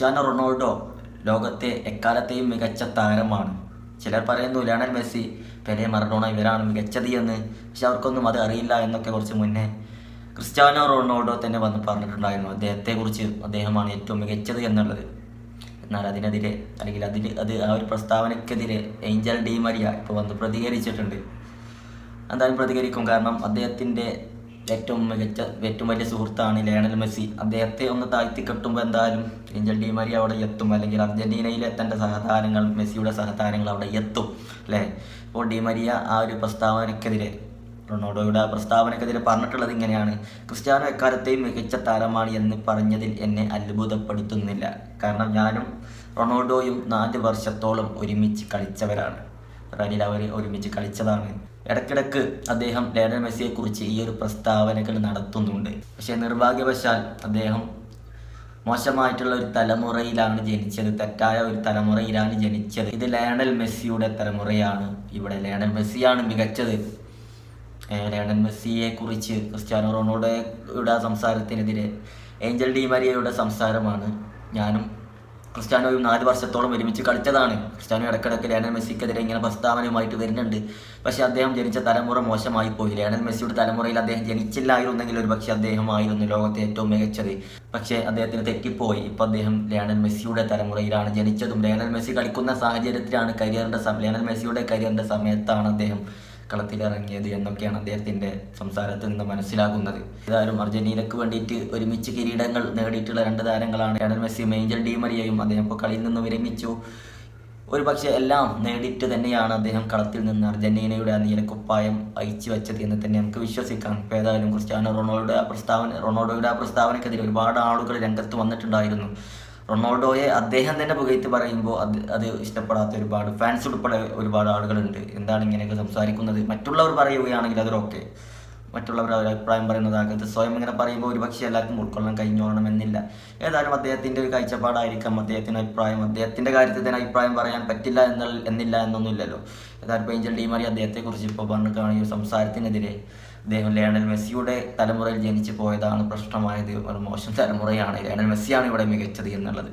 Cristiano Ronaldo ലോകത്തെ എക്കാലത്തെയും മികച്ച താരമാണ്. ചിലർ പറയുന്നു ലയണൽ മെസ്സി പെലെ മറഡോണ ഇവരാണ് മികച്ചത് എന്ന് പക്ഷെ അവർക്കൊന്നും അത് അറിയില്ല എന്നൊക്കെ കുറച്ച് മുന്നേ ക്രിസ്ത്യാനോ റൊണാൾഡോ തന്നെ വന്ന് പറഞ്ഞിട്ടുണ്ടായിരുന്നു. അദ്ദേഹത്തെക്കുറിച്ച് അദ്ദേഹമാണ് ഏറ്റവും മികച്ചത് എന്നുള്ളത്. എന്നാൽ അതിനെതിരെ അല്ലെങ്കിൽ അതിന് അത് ആ ഒരു പ്രസ്താവനയ്ക്കെതിരെ ഏഞ്ചൽ ഡി മരിയ ഇപ്പോൾ വന്ന് പ്രതികരിച്ചിട്ടുണ്ട്. എന്തായാലും പ്രതികരിക്കും. കാരണം അദ്ദേഹത്തിന്റെ ഏറ്റവും മികച്ച ഏറ്റവും വലിയ സുഹൃത്താണ് ലയണൽ മെസ്സി. അദ്ദേഹത്തെ ഒന്ന് താഴ്ത്തി കെട്ടുമ്പോൾ എന്തായാലും ഏഞ്ചൽ ഡി മരിയ അവിടെ എത്തും. അല്ലെങ്കിൽ അർജന്റീനയിലെ തന്റെ സഹതാരങ്ങൾ മെസ്സിയുടെ സഹതാരങ്ങൾ അവിടെ എത്തും. അല്ലേ? അപ്പോൾ ഡി മരിയ ആ ഒരു പ്രസ്താവനയ്ക്കെതിരെ റൊണാൾഡോയുടെ ആ പ്രസ്താവനയ്ക്കെതിരെ പറഞ്ഞിട്ടുള്ളത് ഇങ്ങനെയാണ്. ക്രിസ്ത്യാനോ എക്കാലത്തെയും മികച്ച താരമാണ് എന്ന് പറഞ്ഞതിൽ എന്നെ അത്ഭുതപ്പെടുത്തുന്നില്ല. കാരണം ഞാനും റൊണാൾഡോയും നാല് വർഷത്തോളം ഒരുമിച്ച് കളിച്ചവരാണ്. റയലിൽ അവർ ഒരുമിച്ച് കളിച്ചതാണ്. ഇടക്കിടക്ക് അദ്ദേഹം ലയണൽ മെസ്സിയെക്കുറിച്ച് ഈ ഒരു പ്രസ്താവനകൾ നടത്തുന്നുണ്ട്. പക്ഷേ നിർഭാഗ്യവശാൽ അദ്ദേഹം മോശമായിട്ടുള്ള ഒരു തലമുറയിലാണ് ജനിച്ചത്. തെറ്റായ ഒരു തലമുറയിലാണ് ജനിച്ചത്. ഇത് ലയണൽ മെസ്സിയുടെ തലമുറയാണ്. ഇവിടെ ലയണൽ മെസ്സിയാണ് മികച്ചത്. ലയണൽ മെസ്സിയെ കുറിച്ച് ക്രിസ്ത്യാനോ റൊണാൾഡോയുടെ സംസാരത്തിനെതിരെ ഏഞ്ചൽ ഡി മരിയയുടെ സംസാരമാണ് ഞാനും ക്രിസ്ത്യാനോയും നാല് വർഷത്തോളം ഒരുമിച്ച് കളിച്ചതാണ്. ക്രിസ്ത്യാനോ ഇടയ്ക്കിടയ്ക്ക് ലയണൽ മെസ്സിക്കെതിരെ ഇങ്ങനെ പ്രസ്താവനയുമായിട്ട് വരുന്നുണ്ട്. പക്ഷേ അദ്ദേഹം ജനിച്ച തലമുറ മോശമായി പോയി. ലയണൽ മെസ്സിയുടെ തലമുറയിൽ അദ്ദേഹം ജനിച്ചില്ലായിരുന്നെങ്കിൽ ഒരു പക്ഷേ അദ്ദേഹമായിരുന്നു ലോകത്തെ ഏറ്റവും മികച്ചത്. പക്ഷേ അദ്ദേഹത്തിന് തെറ്റിപ്പോയി. ഇപ്പോൾ അദ്ദേഹം ലയണൽ മെസ്സിയുടെ തലമുറയിലാണ് ജനിച്ചതും. ലയണൽ മെസ്സി കളിക്കുന്ന സാഹചര്യത്തിലാണ് കരിയറിന്റെ ലയണൽ മെസ്സിയുടെ കരിയറിന്റെ സമയത്താണ് അദ്ദേഹം കളത്തിലിറങ്ങിയത് എന്നൊക്കെയാണ് അദ്ദേഹത്തിന്റെ സംസാരത്തിൽ നിന്ന് മനസ്സിലാകുന്നത്. ഏതായാലും അർജന്റീനക്ക് വേണ്ടിയിട്ട് ഒരുമിച്ച് കിരീടങ്ങൾ നേടിയിട്ടുള്ള രണ്ട് താരങ്ങളാണ് ലയണൽ മെസ്സിയും ഏഞ്ചൽ ഡി മരിയയും അദ്ദേഹം ഇപ്പോൾ കളിയിൽ നിന്ന് വിരമിച്ചു. ഒരു പക്ഷേ എല്ലാം നേടിയിട്ട് തന്നെയാണ് അദ്ദേഹം കളത്തിൽ നിന്ന് അർജന്റീനയുടെ ആ നീലക്കുപ്പായം അയച്ചു വെച്ചത് എന്ന് തന്നെ നമുക്ക് വിശ്വസിക്കാം. ഇപ്പോൾ ഏതായാലും ക്രിസ്ത്യാനോ റൊണാൾഡോ ആ പ്രസ്താവന റൊണാൾഡോയുടെ ആ പ്രസ്താവനക്കെതിരെ ഒരുപാട് ആളുകൾ രംഗത്ത് വന്നിട്ടുണ്ടായിരുന്നു. റൊണാൾഡോയെ അദ്ദേഹം തന്നെ പുകഴ്ത്തി പറയുമ്പോൾ അത് അത് ഇഷ്ടപ്പെടാത്ത ഒരുപാട് ഫാൻസ് ഉൾപ്പെടെ ഒരുപാട് ആളുകളുണ്ട്. എന്താണ് ഇങ്ങനെയൊക്കെ സംസാരിക്കുന്നത്? മറ്റുള്ളവർ പറയുകയാണെങ്കിൽ അതൊക്കെ മറ്റുള്ളവർ അഭിപ്രായം പറയുന്നതാകരുത് സ്വയം ഇങ്ങനെ പറയുമ്പോൾ ഒരുപക്ഷെ എല്ലാവർക്കും ഉൾക്കൊള്ളാൻ കഴിഞ്ഞോണമെന്നില്ല. ഏതായാലും അദ്ദേഹത്തിന്റെ ഒരു കാഴ്ചപ്പാടായിരിക്കാം അദ്ദേഹത്തിന്റെ അഭിപ്രായം. അദ്ദേഹത്തിന്റെ കാര്യത്തിൽ തന്നെ അഭിപ്രായം പറയാൻ പറ്റില്ല എന്ന എന്നില്ല എന്നൊന്നുമില്ലല്ലോ ഏതായാലും ഇപ്പോൾ ഏഞ്ചൽ ഡിമാരി അദ്ദേഹത്തെക്കുറിച്ച് ഇപ്പോൾ പറഞ്ഞു ഈ സംസാരത്തിനെതിരെ അദ്ദേഹം ലയണൽ മെസ്സിയുടെ തലമുറയിൽ ജനിച്ചു പോയതാണ് പ്രശ്നമായത്. ഒരു മോശം തലമുറയാണ് ലയണൽ മെസ്സിയാണ് ഇവിടെ മികച്ചത് എന്നുള്ളത്.